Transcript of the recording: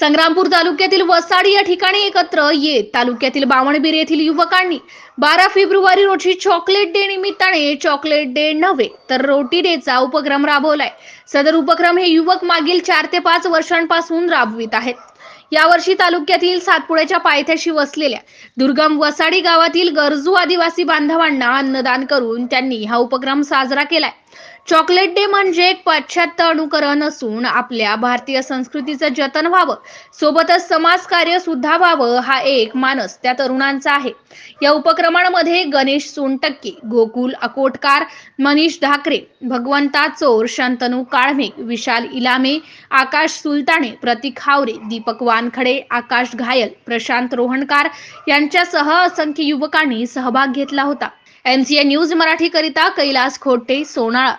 संग्रामपूर तालुक्यातील वसाडी या ठिकाणी एकत्र येत तालुक्यातील बावणबीर येथील युवकांनी बारा फेब्रुवारी रोजी चॉकलेट डे निमित्ताने चॉकलेट डे नव्हे तर रोटी डेचा उपक्रम राबवलाय. सदर उपक्रम हे युवक मागील चार ते पाच वर्षांपासून राबवित आहेत. यावर्षी तालुक्यातील सातपुड्याच्या पायथ्याशी वसलेल्या दुर्गम वसाडी गावातील गरजू आदिवासी बांधवांना अन्नदान करून त्यांनी हा उपक्रम साजरा केलाय. चॉकलेट डे म्हणजे एक पाश्चात्य अनुकरण असून आपल्या भारतीय संस्कृतीचं जतन व्हावं सोबतच समाजकार्य सुद्धा व्हावं हा एक मानस त्या तरुणांचा आहे. या उपक्रमांमध्ये गणेश सोनटक्के गोकुल अकोटकार मनीष धाकरे भगवंता चोर शांतनू काळमे विशाल इलामे आकाश सुलताने प्रतीक हावरे दीपक वानखडे आकाश घायल प्रशांत रोहणकार यांच्यासह असंख्य युवकांनी सहभाग घेतला होता. एमसीए न्यूज मराठी करिता कैलास खोटे सोनाळा